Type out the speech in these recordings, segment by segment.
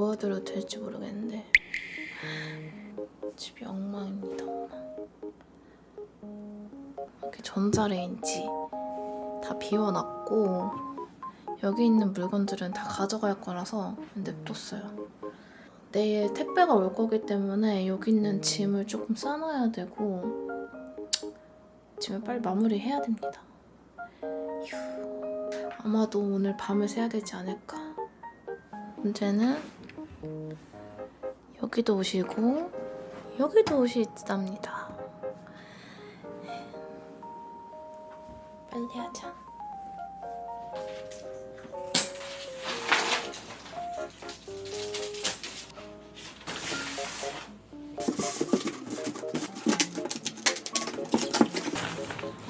보여드려도 될지 모르겠는데 집이 엉망입니다. 엉망. 이렇게 전자레인지 다 비워놨고 여기 있는 물건들은 다 가져갈 거라서 냅뒀어요. 내일 택배가 올 거기 때문에 여기 있는 짐을 조금 싸놔야 되고 짐을 빨리 마무리해야 됩니다. 휴, 아마도 오늘 밤을 새야 되지 않을까. 문제는 여기도 오시고 여기도 오시답니다. 빨리 하자.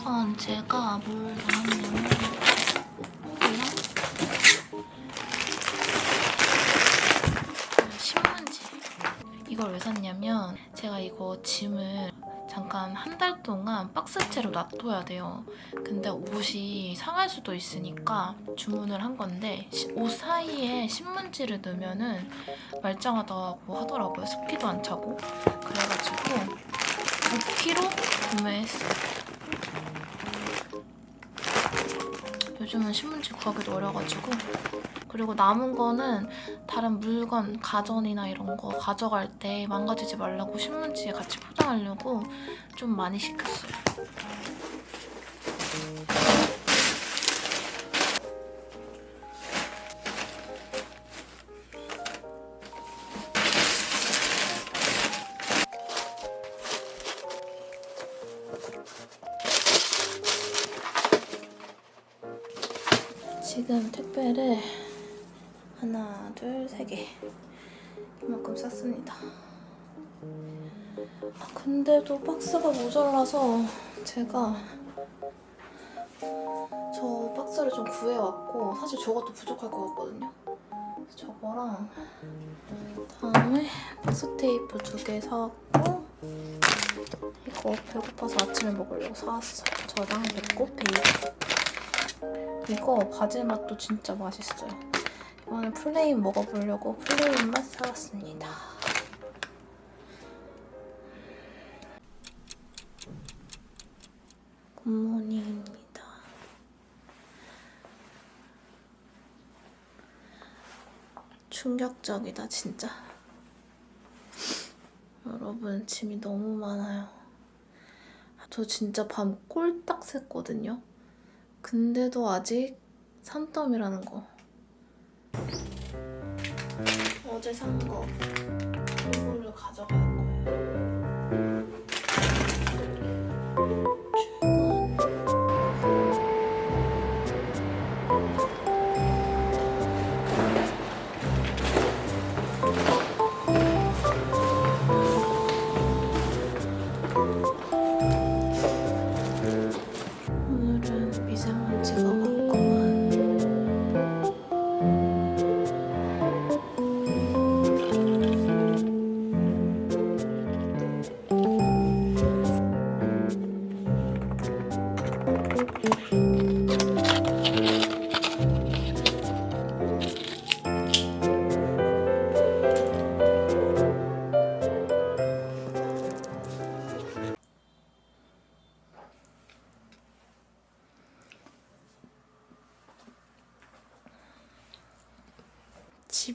아, 제가 뭘 나왔냐면 이거 짐을 잠깐 한 달 동안 박스채로 놔둬야 돼요. 근데 옷이 상할 수도 있으니까 주문을 한 건데 시- 옷 사이에 신문지를 넣으면은 말짱하다고 하더라고요. 습기도 안 차고 그래가지고 5kg 구매했어요. 요즘은 신문지 구하기도 어려가지고 그리고 남은 거는 다른 물건, 가전이나 이런 거 가져갈 때 망가지지 말라고 신문지에 같이 포장하려고 좀 많이 시켰어요. 택배를 하나, 둘, 세 개. 이만큼 쌌습니다. 아, 근데도 박스가 모자라서 제가 저 박스를 좀 구해왔고 사실 저것도 부족할 것 같거든요. 저거랑 다음에 박스 테이프 두 개 사왔고 이거 배고파서 아침에 먹으려고 사왔어요. 저랑 배꼽 베이글. 이거 바질 맛도 진짜 맛있어요. 이번에 플레인 먹어보려고 플레인 맛 사왔습니다. 굿모닝입니다. 충격적이다, 진짜. 여러분, 짐이 너무 많아요. 저 진짜 밤 꼴딱 샜거든요. 근데도 아직 산더미라는 거. 어제 산 거. 이거를 가져갈 거예요.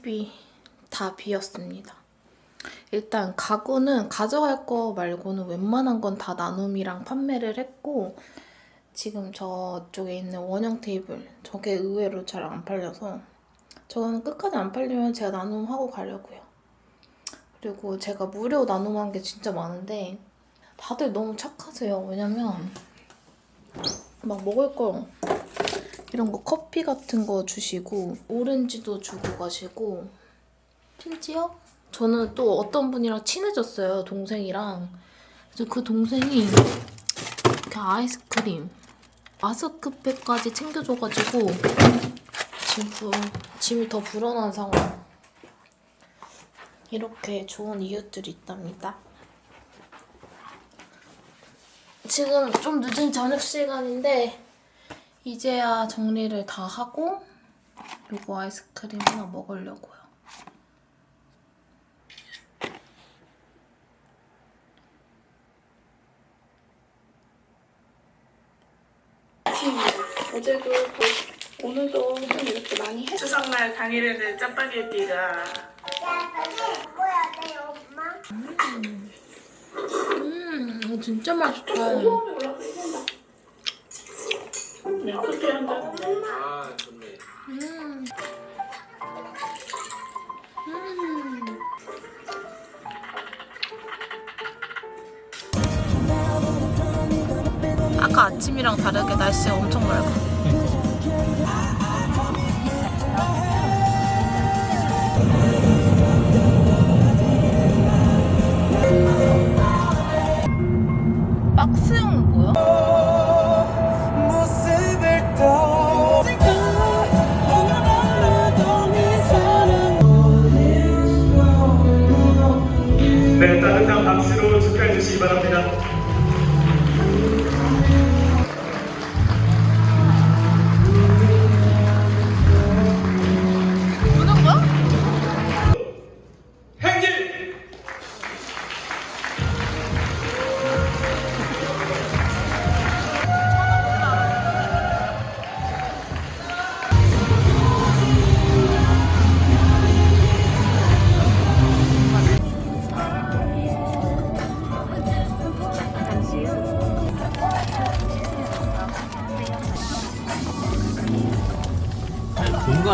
집이 다 비었습니다. 일단 가구는 가져갈 거 말고는 웬만한 건 다 나눔이랑 판매를 했고 지금 저쪽에 있는 원형 테이블 저게 의외로 잘 안 팔려서 저거는 끝까지 안 팔리면 제가 나눔하고 가려고요. 그리고 제가 무료 나눔한 게 진짜 많은데 다들 너무 착하세요. 왜냐면 막 먹을 거 이런 거 커피 같은 거 주시고 오렌지도 주고 가시고. 심지어 저는 또 어떤 분이랑 친해졌어요 동생이랑. 그래서 그 동생이 이렇게 아이스크림 마스크팩까지 챙겨줘가지고 지금 부, 짐이 더 불어난 상황. 이렇게 좋은 이웃들이 있답니다. 지금 좀 늦은 저녁 시간인데 이제야 정리를 다 하고 요거 아이스크림 하나 먹으려고요. 어제도 오늘도 좀 이렇게 많이 했어. 추석날 당일에는 짜파게티가 음, 이거 진짜 맛있다. 네, 커피 한 잔. 아 좋네. 음. 음. 아까 아침이랑 다르게 날씨가 엄청 맑아.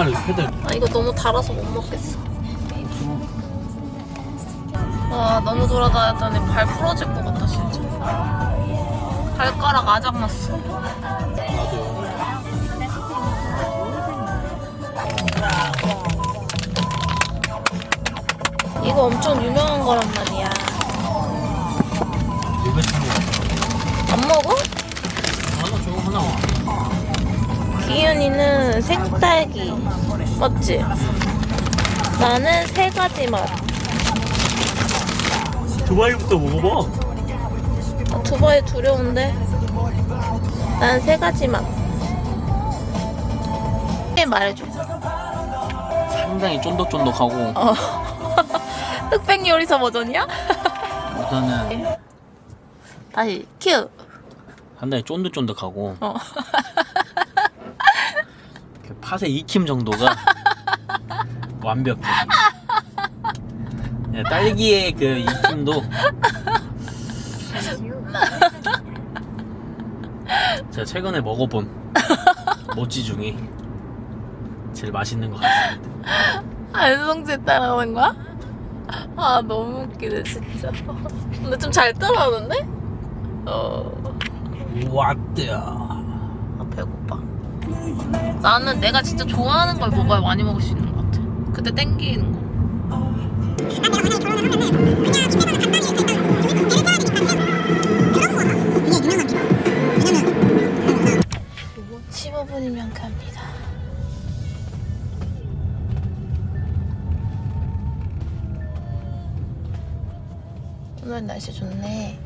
공간을 패들. 아 이거 너무 달아서 못 먹겠어. 와 너무 돌아다녔더니 발 부러질 것 같다 진짜. 발가락 아작 났어. 나도. 이거 엄청 유명한 거란 말이야. 안 먹어? 하나 줘 하나 와. 기윤이는 생딸기. 맞지? 나는 세 가지 맛. 두바이부터 먹어봐. 아, 두바이 두려운데. 난 세 가지 맛. 네, 말해줘. 상당히 쫀득쫀득하고 어. 흑백 요리사 버전이야? 우선은 다시 큐. 상당히 쫀득쫀득하고 어. 그 팥의 익힘 정도가 완벽해. 야, 딸기의 그 익힘도 제가 최근에 먹어본 모찌 중에 제일 맛있는 것 같습니다. 안성재 따라하는 거야? 아 너무 웃기네 진짜. 근데 좀 잘 따라하는데? 어. 왔대야. 아 배고파. 나는 내가 진짜 좋아하는 걸 먹어야 많이 먹을 수 있는 것 같아. 그때 땡기는 거. 뭐 15분이면 갑니다. 오늘 날씨 좋네.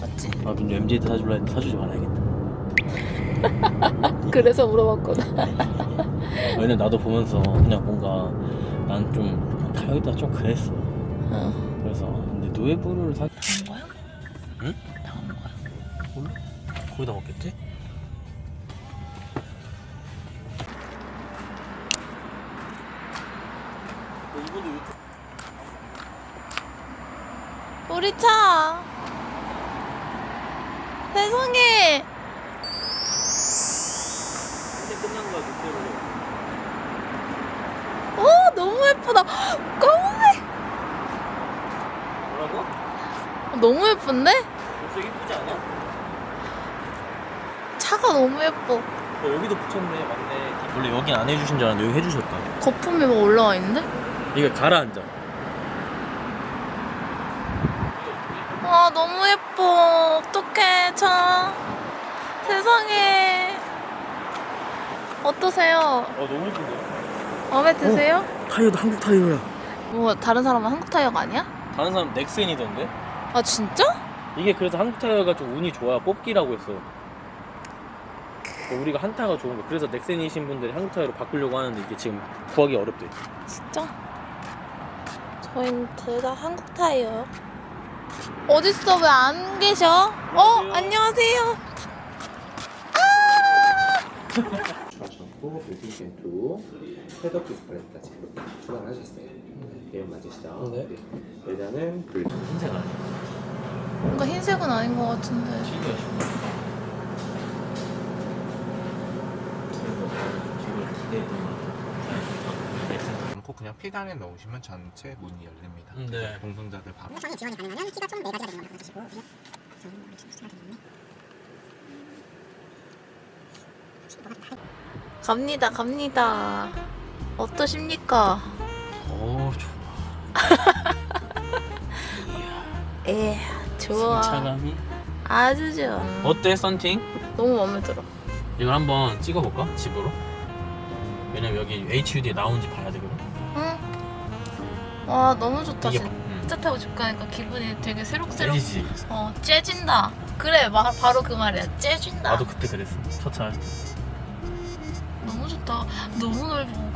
맞지? 아, 민주 MJ 사줄라 했는데 사주지 말아야겠다. 그래서 물어봤거든. 왜냐면 나도 보면서 그냥 뭔가 난좀 가격이 좀 그랬어. 어. 그래서 근데 노예부를 사 다온 거야? 응? 다온 거야? 몰라? 거기다 먹겠지? 우리 차. 세상에. 이제 끝난 거야 유튜브로. 오 너무 예쁘다. 검은색. 뭐라고? 너무 예쁜데? 벌써 이쁘지 않아? 차가 너무 예뻐. 어, 여기도 붙였네 맞네. 원래 여긴 안 해주신 줄 알았는데 여기 해주셨다. 거품이 막 올라와 있는데? 이게 가라앉아. 아 너무 예뻐. 어떡해 차. 세상에. 어떠세요? 어 너무 예쁜데? 마음에 드세요? 타이어도 한국 타이어야. 뭐 다른 사람은 한국 타이어가 아니야? 다른 사람 넥센이던데? 아 진짜? 이게 그래서 한국 타이어가 좀 운이 좋아 뽑기라고 했어. 우리가 한타가 좋은 거. 그래서 넥센이신 분들이 한국 타이어로 바꾸려고 하는데 이게 지금 구하기 어렵대. 진짜? 저희는 둘다 한국 타이어요. 어딨어? 왜 안 계셔? 어? 안녕하세요. 전고 빌딩2 헤드어피스 팔레트까지 추가하셨어요. 내용 맞으시죠? 네. 일단은 불 흰색 아니야? 뭔가 흰색은 아닌 것 같은데. 않고 그냥 픽안에 넣으시면 전체 문이 열립니다. 네. 동승자들 바로 정이 지원이 가능하면 키가 총 4가지가 되는 걸 알아주시고 갑니다, 갑니다. 어떠십니까? 오좋 아. 에, 좋아. 차감이. 아주 좋아. 어때 썬팅? 너무 마음에 들어. 이걸 한번 찍어볼까? 집으로? 왜냐면 여기 HUD에 나온지 봐야 되거든. 응? 와, 너무 좋다, 이게 진짜. 음. 차 타고 집 가니까 기분이 되게 새록새록. 떼지지. 어, 째진다. 그래, 마, 바로 그 말이야. 째진다. 나도 그때 그랬어. 첫차 할 때. 너무 좋다. 너무 그리고.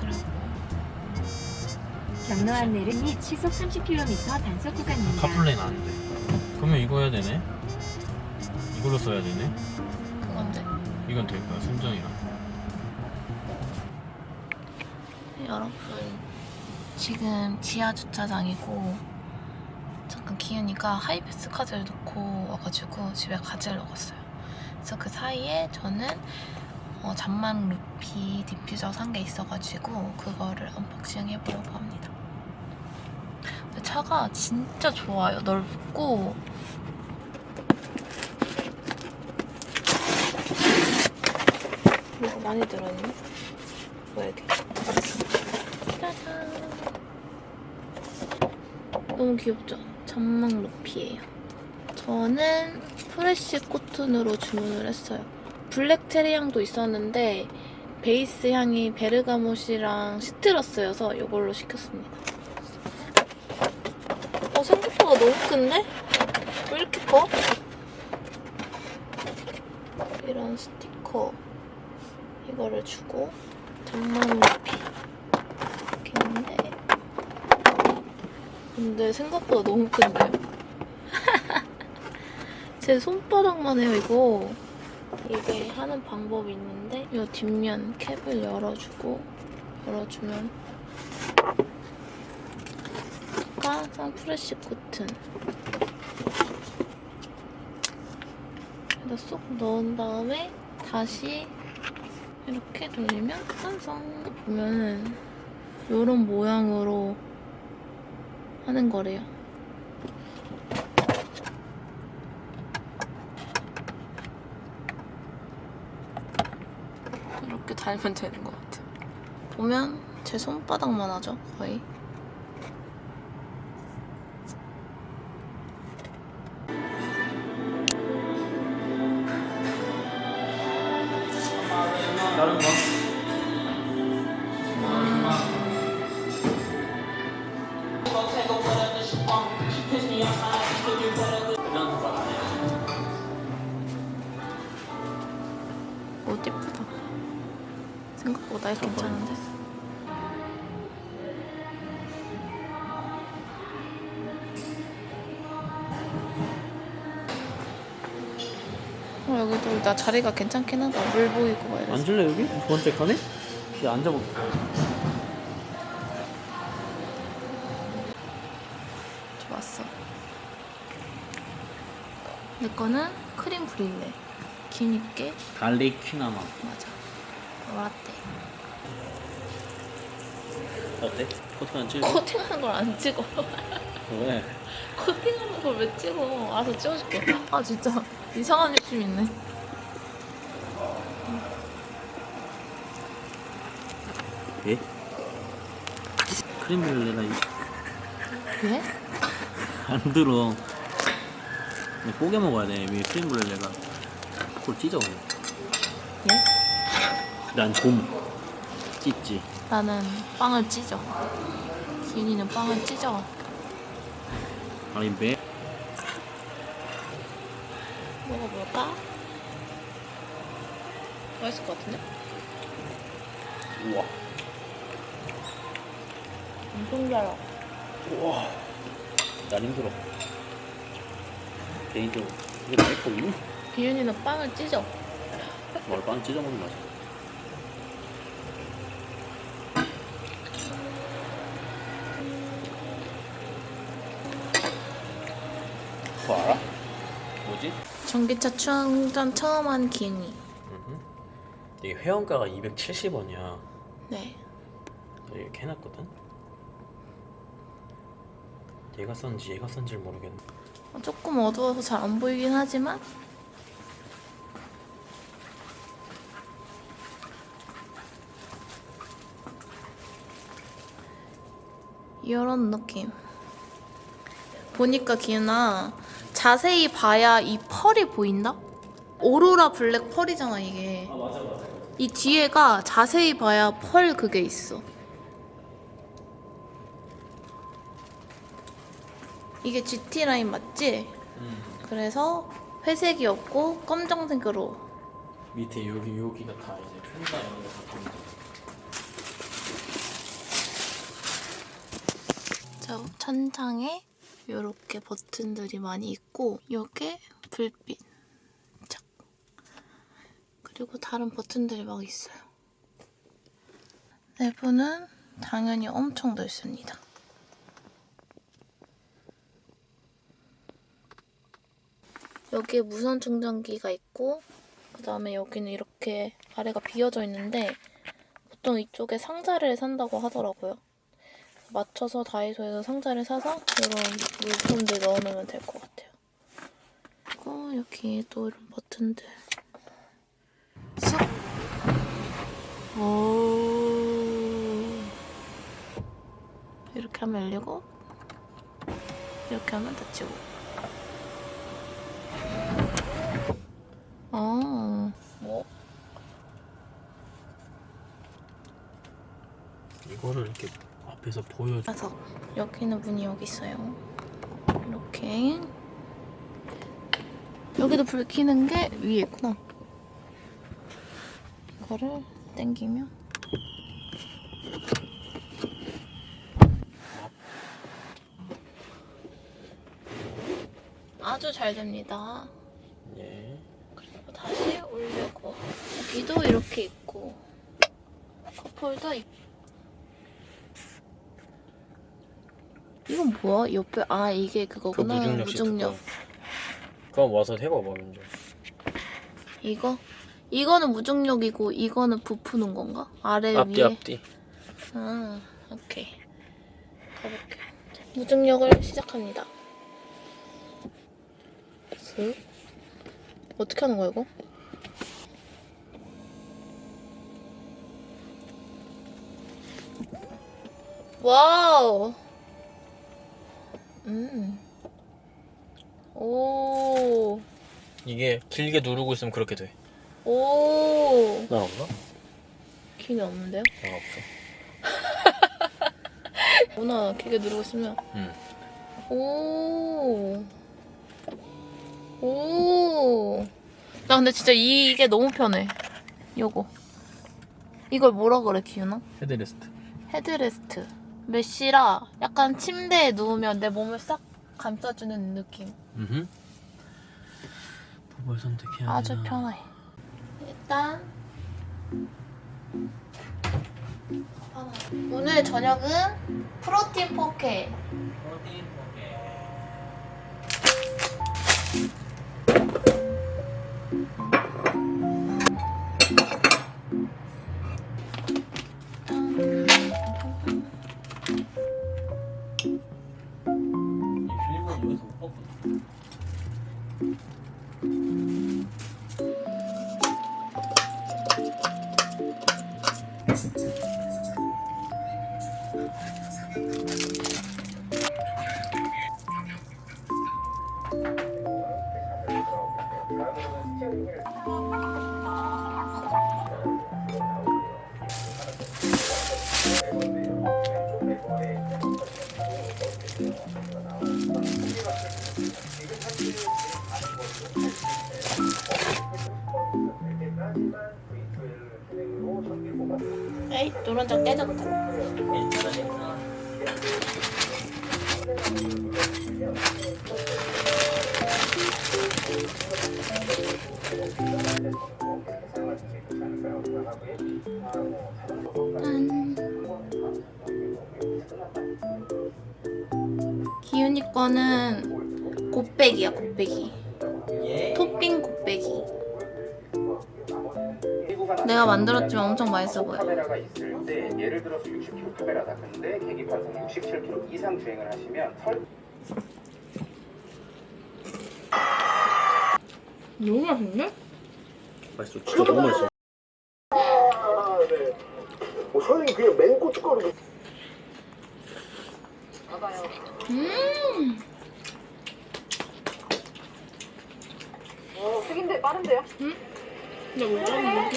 경로 안내는 및 시속 30km 단속 구간입니다. 카플레이는 안 돼. 그러면 이거 해야 되네. 이걸로 써야 되네. 그건데. 이건 될 거야. 순정이랑. 여러분, 지금 지하 주차장이고, 잠깐 기훈이가 하이패스 카드를 놓고 와가지고 집에 가지러 갔어요. 그래서 그 사이에 저는 어, 잔만 루 피 디퓨저 산 게 있어가지고 그거를 언박싱 해보려고 합니다. 차가 진짜 좋아요. 넓고 뭐가 많이 들어있네? 뭐야 이게? 너무 귀엽죠? 잔망 루피예요. 저는 프레쉬 코튼으로 주문을 했어요. 블랙 체리 향도 있었는데 베이스 향이 베르가못이랑 시트러스여서 이걸로 시켰습니다. 어 생각보다 너무 큰데? 왜 이렇게 커? 이런 스티커 이거를 주고 루피 이렇게 있는데 근데 생각보다 너무 큰데요? 제 손바닥만 해요 이거 이게 하는 방법이 있는데 이 뒷면 캡을 열어주고 열어주면 아까 선프레쉬 코튼 여기다 쏙 넣은 다음에 다시 이렇게 돌리면 완성 보면은 이런 모양으로 하는 거래요. 이렇게 달면 되는 것 같아요. 보면 제 손바닥만 하죠, 거의. 다른 거. 옷 예쁘다. 생각보다 괜찮은데? 어, 여기도 나 자리가 괜찮긴 하다. 물 보이고 막 이래서. 앉을래 여기? 두 번째 칸에? 여기 앉아볼게. 좋았어. 내 거는 크림 브릴레. 기니께 갈릭 퀴나마. 어때? 코트만 찍어. 코팅하는 걸안 찍어. 왜? 코팅하는 걸 왜 찍어? 알아서 찍어줄게. 아 진짜 이상한 욕심 있네. 예? 크림 블레가 예? 안 들어. 그냥 뽀개 먹어야 돼. 위에 크림 블레가. 그걸 찢어. 예? 난 곰 찢지. 나는 빵을 찢어. 기훈이는 빵을 찢어. 아니 매. 먹어볼까? 맛있을 것 같은데? 우와. 엄청 달아. 우와. 난 힘들어. 개인적으로. 이거 맛있거든요? 기윤이는 빵을 찢어. 월빵 찢어 먹는 맛이야. 그거 알아? 뭐지? 전기차 충전 처음 한 기윤이. 이게 회원가가 270원이야. 네. 이렇게 해놨거든? 얘가 썼는지 얘가 썼는지 모르겠네. 조금 어두워서 잘 안 보이긴 하지만 이런 느낌 보니까 기은아 자세히 봐야 이 펄이 보인다? 오로라 블랙 펄이잖아 이게 아 맞아 맞아. 이 뒤에가 자세히 봐야 펄 그게 있어 이게 GT 라인 맞지? 음. 그래서 회색이었고 검정색으로 밑에 여기 여기가 다 이제 편가 이런 거다 보이죠. 저 천장에 이렇게 버튼들이 많이 있고 이게 불빛. 착. 그리고 다른 버튼들이 막 있어요. 내부는 당연히 엄청 넓습니다. 여기에 무선 충전기가 있고 그 다음에 여기는 이렇게 아래가 비어져 있는데 보통 이쪽에 상자를 산다고 하더라고요 맞춰서 다이소에서 상자를 사서 이런 물품들 넣어놓으면 될 것 같아요. 그리고 여기 또 이런 버튼들. 쑥! 오. 이렇게 하면 열리고, 이렇게 하면 닫히고. 아, 뭐? 이거를 이렇게 앞에서 보여줘. 그래서 여기는 문이 여기 있어요. 이렇게 여기도 불 켜는 게 위에 있구나. 이거를 당기면 아주 잘 됩니다. 예. 그리고 다시 올리고 여기도 이렇게 있고 컵홀더 있고 이건 뭐야? 옆에 아 이게 그거구나 무중력 그럼 와서 해봐봐 먼저. 이거? 이거는 무중력이고 이거는 부푸는 건가? 아래 앞뒤 위에 앞뒤. 아 오케이 가볼게 자, 무중력을 시작합니다 슥 어떻게 하는 거야 이거? 와우 음. 오. 이게 길게 누르고 있으면 그렇게 돼. 오. 나 없나? 기이 없는데요? 나 없어. 누나 기계 누르고 있으면 응. 오. 오. 나 근데 진짜 이게 너무 편해. 요거. 이걸 뭐라 그래, 기윤아? 헤드레스트. 헤드레스트. 메쉬라 약간 침대에 누우면 내 몸을 싹 감싸주는 느낌. 음. 뭘 선택해야 아주 되나? 편해. 일단 오늘 저녁은 프로틴 포케. 이 여기서 못 봤거든. 이 거는 곱빼기야 곱빼기. 예? 토핑 곱빼기. 내가 만들었지만 엄청 맛있어 보여. 카메라가 있을 때 예를 들어서 60kg 카메라다. 근데 계기 반성 67kg 이상 주행을 하시면 설 너무 맛있네? 맛있어 진짜 너무 맛있어. 선생님 그게 맹고춧가루 음. 숙인데 빠른데요? 근데 왜 저러는 거지?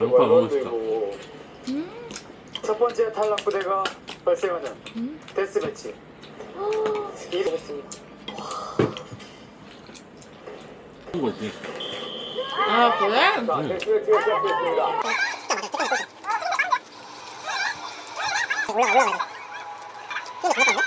양파 너무 맛있다. 첫 번째 탈락 부대가 발생하는 데스 매치 이동했습니다. 그런 거지. 아 그래? 데스 매치가 시작됐습니다. 올라가 올라가.